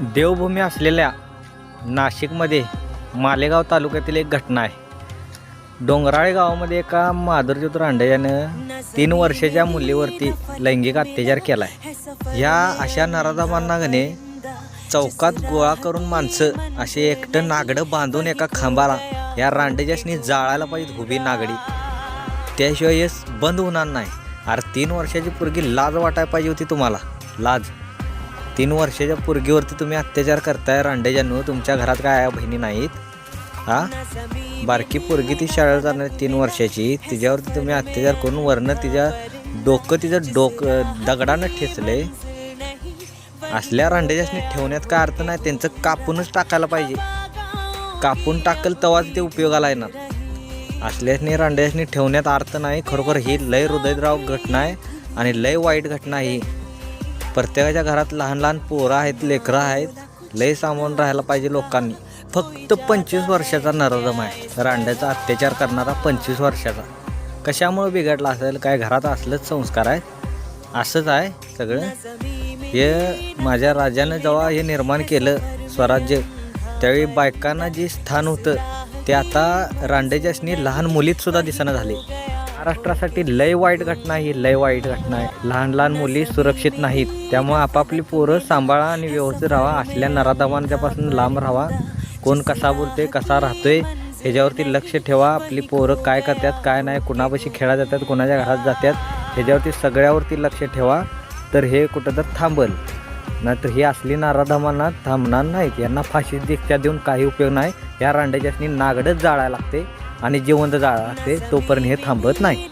देवभूमी असलेल्या नाशिकमध्ये मालेगाव तालुक्यातील एक घटना आहे. डोंगराळे गावामध्ये एका माधुरज्योत रांडेयानं तीन वर्षाच्या मुलीवरती लैंगिक अत्याचार केला आहे ह्या अशा नराधामांना गणे चौकात गोळा करून माणसं असे एकटं नागडं बांधून एका खांबाला या रांडेजासनी जाळायला पाहिजे उभी नागडी. त्याशिवाय येस बंद होणार नाही. अरे तीन वर्षाची पोरगी लाज वाटायला पाहिजे होती तुम्हाला. लाज. तीन वर्षाच्या पोरगीवरती तुम्ही अत्याचार करताय रांडेजानू तुमच्या घरात काय बहिणी नाहीत? हा? बारकी पोरगी ती शाळेला जाणार तीन वर्षाची. तिच्यावरती तुम्ही अत्याचार करून वरनं तिच्या डोकं तिचं डोकं दगडानं ठेचले असल्या रांडेजासनी ठेवण्यात काय अर्थ नाही त्यांचं कापूनच टाकायला पाहिजे. कापून टाकल तेव्हाच ते उपयोगाला येणार. असल्यासनी रांडेसनी ठेवण्यात अर्थ नाही खरोखर ही लय हृदयद्राव घटना आहे आणि लय वाईट घटना ही. प्रत्येकाच्या घरात लहान लहान पोरं आहेत लेकरं आहेत. लय सामावून राहायला पाहिजे लोकांनी. फक्त पंचवीस वर्षाचा नरोदम आहे. रांड्याचा अत्याचार करणारा पंचवीस वर्षाचा. कशामुळे बिघडला असेल काय घरात असलंच संस्कार आहेत? असंच आहे सगळं. हे माझ्या राजानं जेव्हा हे निर्माण केलं स्वराज्य त्यावेळी बायकांना जे स्थान होतं ते आता रांडेजासनी लहान मुलीतसुद्धा दिसणं झाले. महाराष्ट्रासाठी लय वाईट घटना ही लय वाईट घटना आहे. लहान लहान मुली सुरक्षित नाहीत. त्यामुळे आपापली पोरं सांभाळा आणि व्यवस्थित राहा. असल्या नराधमांच्यापासून लांब राहा. कोण कसा बोलतोय कसा राहतोय ह्याच्यावरती लक्ष ठेवा. आपली पोरं काय करतात काय नाही कुणापाशी खेळा जातात कुणाच्या घरात जातात ह्याच्यावरती सगळ्यावरती लक्ष ठेवा. तर हे कुठं तर थांबल. नाहीतर ही असली नाराधमांना थांबणार नाहीत. यांना फाशी दीक्षा देऊन काही उपयोग नाही. या रांड्याच्यासनी नागडच जाळायला लागते. आणि जिवंत जाळा असते तोपर्यंत हे थांबत नाही.